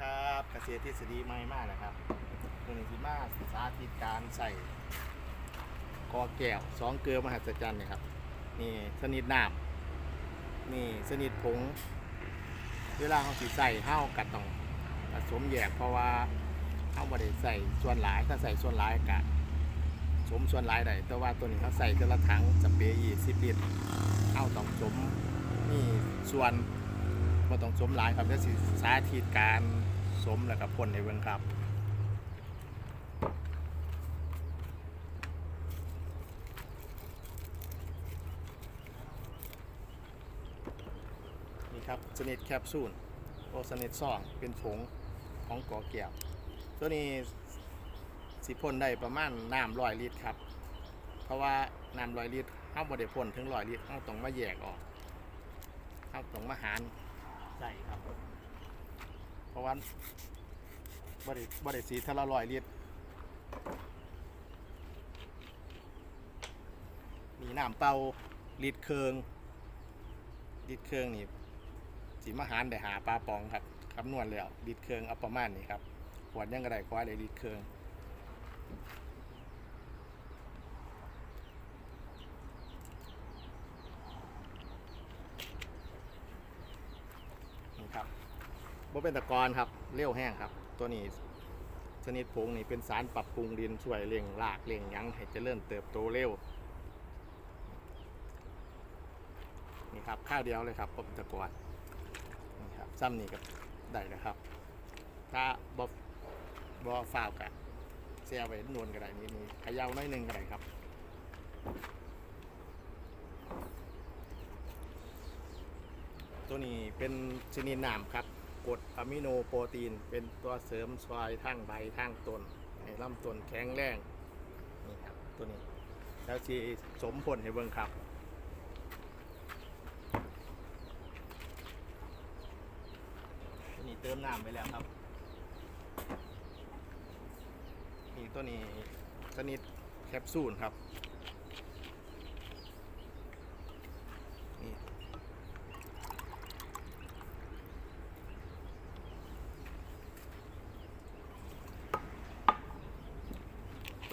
ครับเกษตรทฤษฎีใหม่มากนะครับตัวนี้ที่มาสาธิตการใส่กอแก้วสองเกลือมหัศจรรย์นะครับ นี่สนิทน้ำนี่สนิทผง เวลาเขาสิใส่เห้ากัดต้องผสมแยกเพราะว่าเห้าบ่ได้ใส่ส่วนหลายถ้าใส่ส่วนหลายกะสมส่วนหลายได้แต่ว่าตัวนี้เขาใส่แต่ละถังสเปรย์ยี่สิบลิตรเห้าต้องสมนี่ส่วน บ่ต้องสมหลายครับเดี๋ยวสิสาธิตการสมแล้วก็พ่นในเบิ่งครับนี่ครับสนิทแคปซูลโอสนิทซองเป็นผงของกอเกียวตัวนี้สิพ่นได้ประมาณน้ำร้อยลิตรครับ เพราะว่าน้ำร้อยลิตรเฮาบ่ได้พ่นถึงร้อยลิตรเฮาต้องมาแยกออกเฮาต้องมาหาร ใช่ครับเพราะว่าบริบริสีทะละร้อยลิตรมีน้ำเปล่าลิตรเคืองลิตรเคืองนี่สีมหารได้หาปลาปองครับคำนวณแล้วลิตรเคืองเอาประมาณนี้ครับขวดยังกระไดควายเลยลิตรเคืองนี่ครับ บ่เป็นตะกอนครับเลี้ยวแห้งครับ ตัวนี้ชนิดผงนี่เป็นสารปรับปรุงดินช่วยเร่งรากเร่งยังให้เจริญเติบโตเร็วนี่ครับข้าวเดียวเลยครับบ่เป็นตะกอนนี่ครับซ้ำนี่ก็ได้แล้วครับ ถ้าบ่บ่ฝ้าวกะเสียไว้นวลก็ได้นี่นี่ขยาหน้อยหนึงก็ได้ครับตัวนี้เป็นชนิดน้ำครับ กรดอะมิโนโปรตีน เป็นตัวเสริมซอยทั้งใบทั้งต้นให้ลำต้นแข็งแรงนี่ครับตัวนี้ แล้วชีสมผลให้เบิ่งครับนี้เติมน้ำไปแล้วครับนี่ตัวนี้ชนิดแคปซูลครับนี่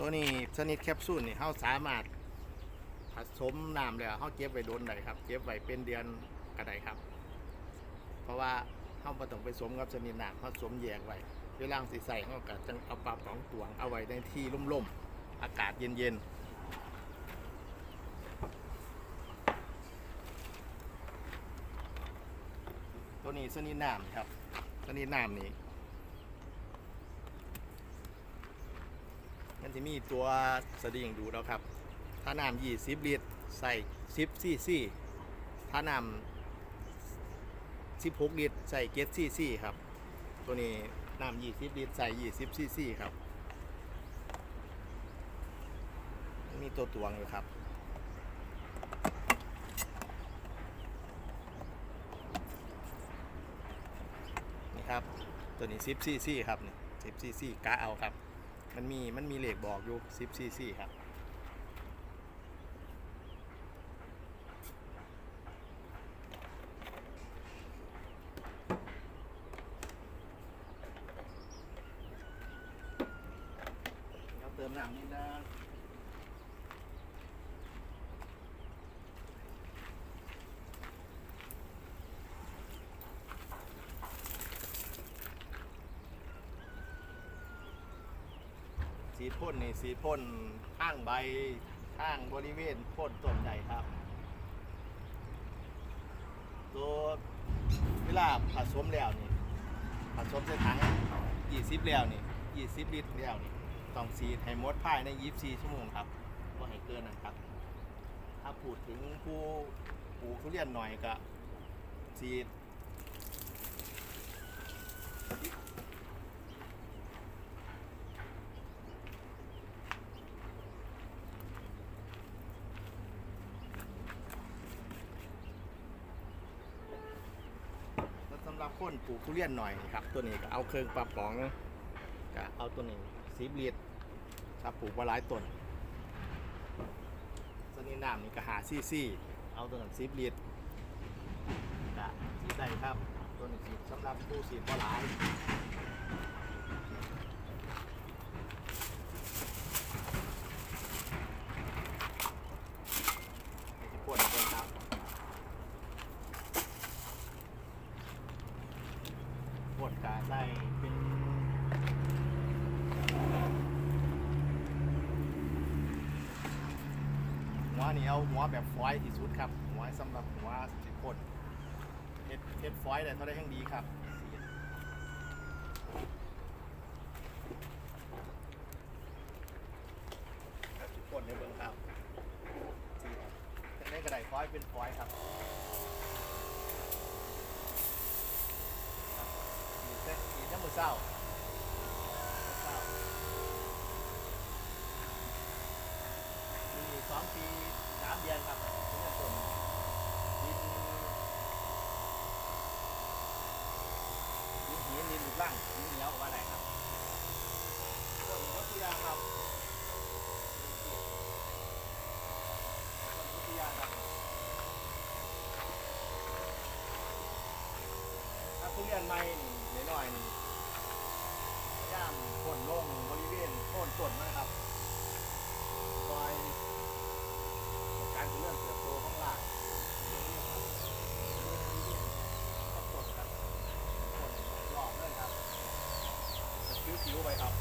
ตัวนี้ชนิดแคปซูลนี่เขาสามารถผสมน้ำแล้วเขาเก็บไว้โดนได้ครับ เก็บไว้เป็นเดือนก็ได้ครับ เพราะว่าเขาบ่ต้องไปสมกับชนิดน้ำเขาสมแยกไว้เวลาสิใส่เขาก็จังเอาปลาป๋องตวงเอาไว้ในที่ร่มๆอากาศเย็นๆตัวนี้ชนิดน้ำครับชนิดน้ำนี่ มันจะมีตัวสดิ่งดูแล้วครับถ้าน้ำยี่สิบลิตรใส่สิบซีซีถ้าน้ำสิบหกลิตรใส่เกตซีซีครับ ตัวนี้น้ำยี่สิบลิตรใส่ยี่สิบซีซีครับ มีตัวตวงอยู่ครับนี่ครับ ตัวนี้10ซีซีครับนี่10ซีซีกะเอาครับ มันมีมันมีเหล็กบอกอยู่10ซีซีครับ เดี๋ยวเติมน้ำนิดนึง สีดพ่นนี่สีดพ่นข้างใบข้างบริเวณพ่นต้นใหญ่ครับตัวเวลาผสมแล้วนี่ผสมใส่ถัง20แล้วนี่20ลิตรแล้วนี่ต้องสีดให้หมดภายใน 24 ชั่วโมงครับก็ให้เกินนะครับ ถ้าพูดถึงผู้ปลูกทุเรียนหน่อยก็สีดแล้วสำหรับ คนปลูกทุเรียนหน่อยครับ ตัวนี้ก็เอาเครื่องปลาป๋องก็เอาตัวนี้สีบีดครถ้าปลูกมาหลายต้นสนิน้ำนี่ก็หาซี่ซี่เอาตัวนั้นสีบลิตรก็สีใดครับ ตัวนี้สีสำหรับผู้สีบ่หลาย วดกาได้เป็นหัวนี่เอาหัวแบบฟอยล์ที่สุดครับหัวสำหรับหัวสิบคนเฮ็ดเฮ็ดฟอยล์ได้เท่าได้แห่งดีครับสิพ่นในเบื้องครับเป็นในกระไดฟอยล์เป็นฟอยล์ครับ มีเส้น มีน้ำมือเศร้ามือเศร้ามีสองปีสามเดือนครับถึงจะส่งดินดินหินดินลูกล่างดินเหนียวว่าไหนครับต้นยกตัวอย่างครับต้นยกตัวอย่างครับ ถ้าทุเรียนใหม่นี่น้อยๆนี่พยายามพ่นลงบริเว ส่วนมากครับคอยการเจริญเติบโตของรากครับต้นครับต้นรอบเลยครับจะคิ้วๆไปครับ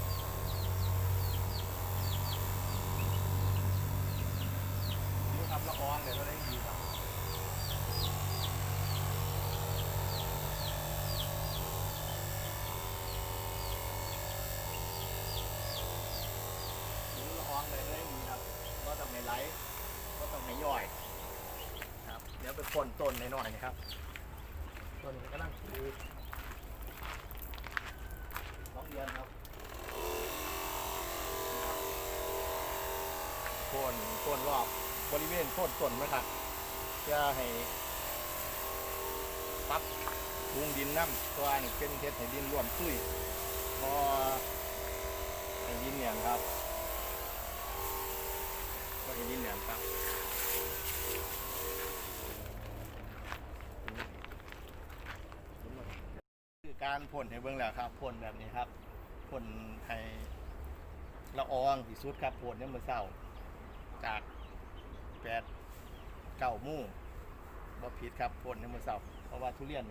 นี่ครับละอองเดี๋ยวเราได้ดีครับ ดูละอองเลยเลยมีครับก็ต้อง ไหลก็ต้องไม่ย่อยครับเดี๋ยวไปพ่นต้นหน่อยๆนะครับต้นก็นั่งคือสองเดือนครับพ่นพ่นรอบบริเวณพ่นต้นนะครับเพื่อให้ปรับปรุงดินน้ำตัวนี้เป็นเทศให้ดินร่วนซุยพอให้ดินเนี่ยครับ ก็เห็นดินเหลืองครับคือการพ่นให้เบิ่งแล้วครับพ่นแบบนี้ครับพ่นให้ละอองที่สุดครับพ่นเนี่ยมมื่อเช้า จากแปดเก้ามู่บ่ผิดครับพ่นเนี่ยมมื่อเช้าเพราะว่าทุเรียน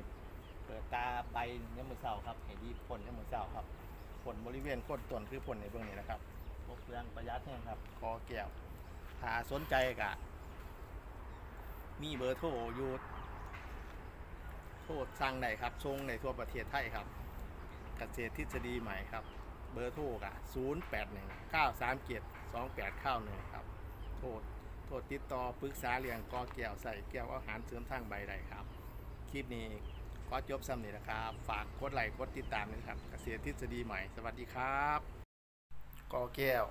เปิดตาใบเนี่ยมมื่อเช้าครับให้ดีพ่นเนี่ยมมื่อเช้าครับพ่นบริเวณโคนต้นคือพ่นในเบื้องนี้นะครับพวกเปลืองประหยัดแห้งครับ คอแก้ว ถ้าสนใจกะ มีเบอร์โทรอยู่โทรสั่งได้ครับส่งในทั่วประเทศไทยครับ เกษตรทฤษฎีใหม่ครับ เบอร์โทรกะ0 8 1 9 3 7 2 8 9 1ครับ โทรโทรติดต่อปรึกษาเรื่องกอแก้วใส่แก้วอาหารเสริมทางใบใดครับ คลิปนี้ก็จบซ้ำนี่นะครับ ฝากกดไลค์กดติดตามนะครับ เกษตรทฤษฎีใหม่ สวัสดีครับกอแก้ว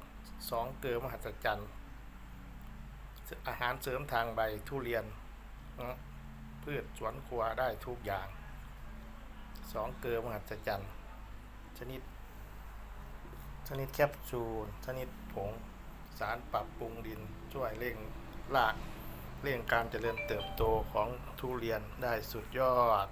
สองเกลือมหัศจรรย์ อาหารเสริมทางใบทุเรียนพืชสวนครัวได้ทุกอย่างสองเกลือมหัศจรรย์ชนิด ชนิดแคปซูล ชนิดผง สารปรับปรุงดิน ช่วยเร่งราก เร่งการเจริญเติบโตของทุเรียนได้สุดยอด